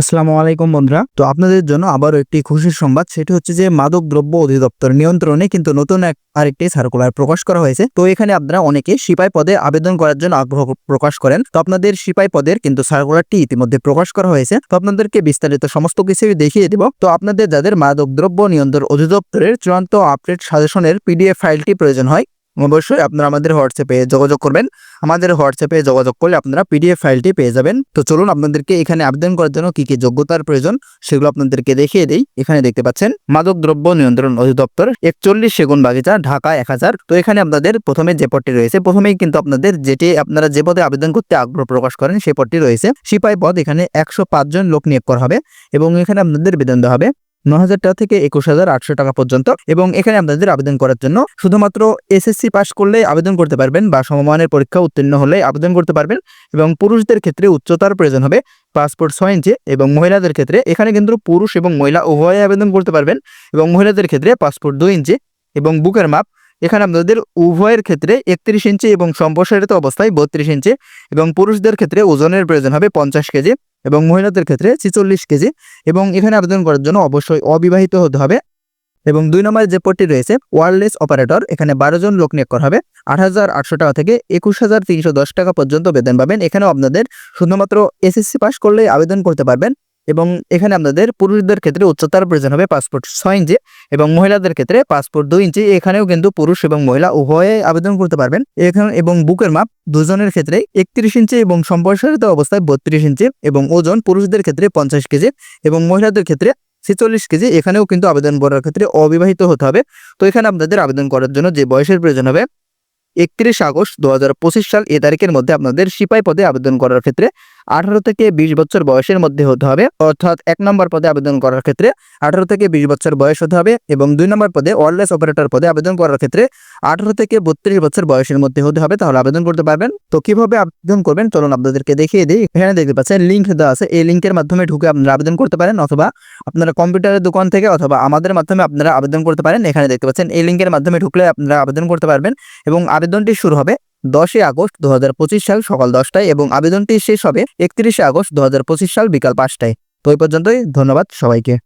আসসালামু আলাইকুম বন্ধুরা। তো আপনাদের জন্য আবারও একটি খুশির সংবাদ, সেটি হচ্ছে যে মাদক দ্রব্য অধিদপ্তর নিয়ন্ত্রণে কিন্তু নতুন এক আরেকটি সার্কুলার প্রকাশ করা হয়েছে। তো এখানে আপনারা অনেকে সিপাই পদে আবেদন করার জন্য আগ্রহ প্রকাশ করেন। তো আপনাদের সিপাই পদের কিন্তু সার্কুলারটি ইতিমধ্যে প্রকাশ করা হয়েছে। তো আপনাদেরকে বিস্তারিত সমস্ত কিছুই দেখিয়ে দিব। তো আপনাদের যাদের মাদক দ্রব্য নিয়ন্ত্রণ অধিদপ্তরের চূড়ান্ত আপডেট সাজেশনের পিডিএফ ফাইলটি প্রয়োজন হয় অবশ্যই আপনারা আমাদের হোয়াটসঅ্যাপে যোগাযোগ করবেন। আমাদের হোয়াটসঅ্যাপে যোগাযোগ করলে আপনারা পিডিএফ ফাইলটি পেয়ে যাবেন। তো চলুন আপনাদেরকে এখানে আবেদন করার জন্য কি কি যোগ্যতার প্রয়োজন সেগুলো আপনাদেরকে দেখিয়ে দেই। এখানে দেখতে পাচ্ছেন, মাদক দ্রব্য নিয়ন্ত্রণ অধিদপ্তর একচল্লিশ সেগুন বাগিচা, ঢাকা এক হাজার। তো এখানে আপনাদের প্রথমে যে পদটি রয়েছে, প্রথমেই কিন্তু আপনাদের যেটি আপনারা যে পদে আবেদন করতে আগ্রহ প্রকাশ করেন সেই পদটি রয়েছে। সিপাই পদ এখানে একশো পাঁচ জন লোক নিয়োগ করা হবে এবং এখানে আপনাদের বেতন দেওয়া হবে। ন হাজার টাকা থেকে একুশ হাজার আটশো টাকা পর্যন্ত। এবং এখানে আপনাদের আবেদন করার জন্য শুধুমাত্র এসএসসি পাশ করলে আবেদন করতে পারবেন বা সমমানের পরীক্ষা উত্তীর্ণ হলে আবেদন করতে পারবেন। এবং পুরুষদের ক্ষেত্রে উচ্চতার প্রয়োজন হবে পাসপোর্ট ছয় ইঞ্চি এবং মহিলাদের ক্ষেত্রে এখানে কিন্তু পুরুষ এবং মহিলা উভয়ে আবেদন করতে পারবেন। এবং মহিলাদের ক্ষেত্রে পাসপোর্ট দুই ইঞ্চি এবং বুকের মাপ এখানে আপনাদের উভয়ের ক্ষেত্রে একত্রিশ ইঞ্চি এবং সম্প্রসারিত অবস্থায় বত্রিশ ইঞ্চি এবং পুরুষদের ক্ষেত্রে ওজনের প্রয়োজন হবে পঞ্চাশ কেজি এবং মহিলাদের ক্ষেত্রে ছিচল্লিশ কেজি এবং এখানে আবেদন করার জন্য অবশ্যই অবিবাহিত হতে হবে। এবং দুই নম্বর যে পদটি রয়েছে ওয়ারলেস অপারেটর এখানে বারো জন লোক নিয়োগ করা হবে। আট হাজার আটশো টাকা থেকে একুশ হাজার তিনশো দশ টাকা পর্যন্ত বেতন পাবেন। এখানেও আপনাদের শুধুমাত্র এসএসসি পাস করলে আবেদন করতে পারবেন। এবং এখানে আপনাদের পুরুষদের ক্ষেত্রে উচ্চতার প্রয়োজন হবে পাসপোর্ট ছয় ইঞ্চি এবং মহিলাদের ক্ষেত্রে পাসপোর্ট দুই ইঞ্চি। এখানেও কিন্তু পুরুষ এবং মহিলা উভয়ে আবেদন করতে পারবেন। এখানে এবং বুকের মাপ দুজনের ক্ষেত্রে একত্রিশ ইঞ্চি এবং সম্প্রসারিত অবস্থায় বত্রিশ ইঞ্চি এবং ওজন পুরুষদের ক্ষেত্রে পঞ্চাশ কেজি এবং মহিলাদের ক্ষেত্রে ছেচল্লিশ কেজি। এখানেও কিন্তু আবেদন করার ক্ষেত্রে অবিবাহিত হতে হবে। তো এখানে আপনাদের আবেদন করার জন্য যে বয়সের প্রয়োজন হবে একত্রিশ আগস্ট দু হাজার পঁচিশ সাল, এ তারিখের মধ্যে আপনাদের সিপাই পদে আবেদন করার ক্ষেত্রে আঠারো থেকে বিশ বছর বয়সের মধ্যে হতে হবে, অর্থাৎ এক নম্বর পদে আবেদন করার ক্ষেত্রে আঠারো থেকে বিশ বছর বয়স হতে হবে এবং দুই নম্বর পদে ওয়ারলেস অপারেটর পদে আবেদন করার ক্ষেত্রে আঠারো থেকে বত্রিশ বছর বয়সের মধ্যে হতে হবে, তাহলে আবেদন করতে পারবেন। তো কীভাবে আবেদন করবেন? চলুন আপনাদেরকে দেখিয়ে দিই। এখানে দেখতে পাচ্ছেন লিঙ্ক দেওয়া আছে, এই লিঙ্কের মাধ্যমে ঢুকে আপনারা আবেদন করতে পারেন অথবা আপনারা কম্পিউটারের দোকান থেকে অথবা আমাদের মাধ্যমে আপনারা আবেদন করতে পারেন। এখানে দেখতে পাচ্ছেন এই লিঙ্কের মাধ্যমে ঢুকলে আপনারা আবেদন করতে পারবেন এবং আবেদনটি শুরু হবে। দশই আগস্ট দু হাজার পঁচিশ সাল সকাল দশটায় এবং আবেদনটি শেষ হবে একত্রিশে আগস্ট দু হাজার পঁচিশ সাল বিকাল পাঁচটায়। তো এই পর্যন্তই, ধন্যবাদ সবাইকে।